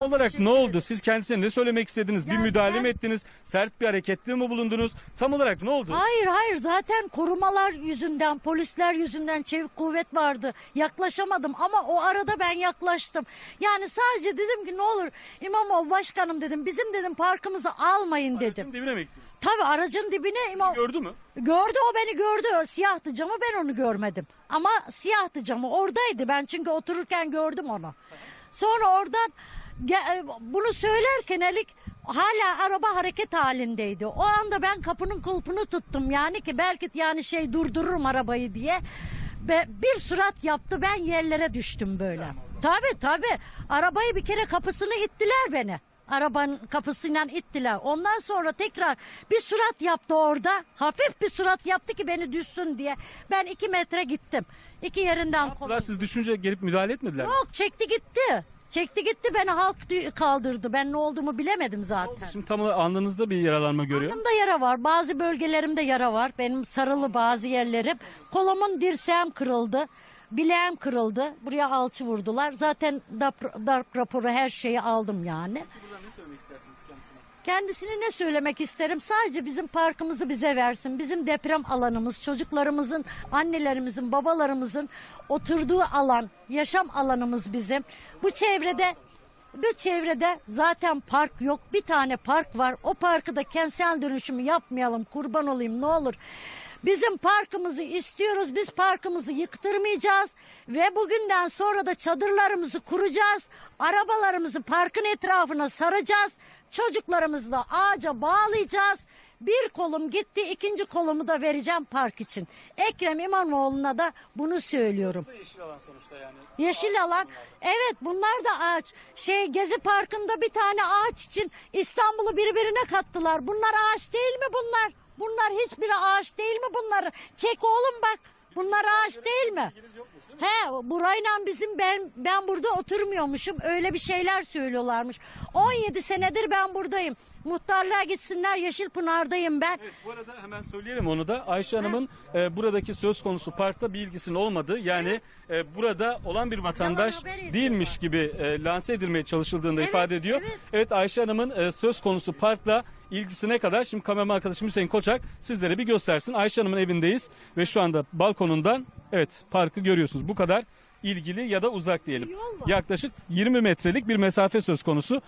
olarak ne oldu? Siz kendisine ne söylemek istediniz? bir Yani müdahale ben- mi ettiniz? Sert bir harekette mi bulundunuz? Tam olarak ne oldu? Hayır hayır zaten korumalar yüzünden polisler yüzünden çevik kuvvet vardı yaklaşamadım ama o arada ben yaklaştım yani sadece dedim ki ne olur İmamoğlu başkanım dedim bizim dedim parkımızı almayın dedim. Aracın dibine mi gittiniz? Tabii aracın dibine İmam Gördü mü? gördü o beni gördü siyahtı camı ben onu görmedim ama siyahtı camı oradaydı ben çünkü otururken gördüm onu. Sonra oradan e, bunu söylerken Elik hala araba hareket halindeydi. O anda ben kapının kulpunu tuttum yani ki belki yani şey durdururum arabayı diye. Ve bir surat yaptı ben yerlere düştüm böyle. Tabii tabii arabayı bir kere kapısını ittiler beni. Arabanın kapısıyla ittiler. Ondan sonra tekrar bir surat yaptı orada. Hafif bir surat yaptı ki beni düşsün diye. Ben iki metre gittim. İki yerinden Bunlar siz düşünce gelip müdahale etmediler mi? Yok çekti gitti. Çekti gitti beni halk dü- kaldırdı. Ben ne olduğumu bilemedim zaten. Şimdi tam olarak alnınızda bir yaralanma görüyor. Yanımda yara var. Bazı bölgelerimde yara var. Benim sarılı bazı yerlerim. Kolumun dirseğim kırıldı. Bileğim kırıldı. Buraya alçı vurdular. Zaten darp, darp raporu her şeyi aldım yani. Buradan ne söylemek istersiniz kendisine? Kendisine ne söylemek isterim? Sadece bizim parkımızı bize versin. Bizim deprem alanımız, çocuklarımızın, annelerimizin, babalarımızın oturduğu alan, yaşam alanımız bizim. Bu çevrede bu çevrede zaten park yok. Bir tane park var. O parkı da kentsel dönüşümü yapmayalım. Kurban olayım ne olur. Bizim parkımızı istiyoruz. Biz parkımızı yıktırmayacağız ve bugünden sonra da çadırlarımızı kuracağız. Arabalarımızı parkın etrafına saracağız. Çocuklarımızı da ağaca bağlayacağız. Bir kolum gitti, ikinci kolumu da vereceğim park için. Ekrem İmamoğlu'na da bunu söylüyorum. Yeşil alan sonuçta yani. Yeşil alan. Evet bunlar da ağaç. Şey Gezi Parkı'nda bir tane ağaç için İstanbul'u birbirine kattılar. Bunlar ağaç değil mi bunlar? Bunlar hiçbiri ağaç değil mi bunlar? Çek oğlum bak. Bunlar ağaç değil mi? He burayla bizim ben ben burada oturmuyormuşum. Öyle bir şeyler söylüyorlarmış. 17 senedir ben buradayım. Muhtarlığa gitsinler Yeşilpınar'dayım ben. Evet, bu arada hemen söyleyelim onu da. Ayşe Hanım'ın e, buradaki söz konusu parkta bir ilgisinin olmadığı yani e, burada olan bir vatandaş Yalan haber ediyorlar. değilmiş gibi e, lanse edilmeye çalışıldığında Evet, ifade ediyor. evet. Evet Ayşe Hanım'ın e, söz konusu parkla ilgisine kadar şimdi kameraman arkadaşım Hüseyin Koçak sizlere bir göstersin. Ayşe Hanım'ın evindeyiz ve şu anda balkonundan evet parkı görüyorsunuz. Bu kadar ilgili ya da uzak diyelim. Yaklaşık 20 metrelik bir mesafe söz konusu.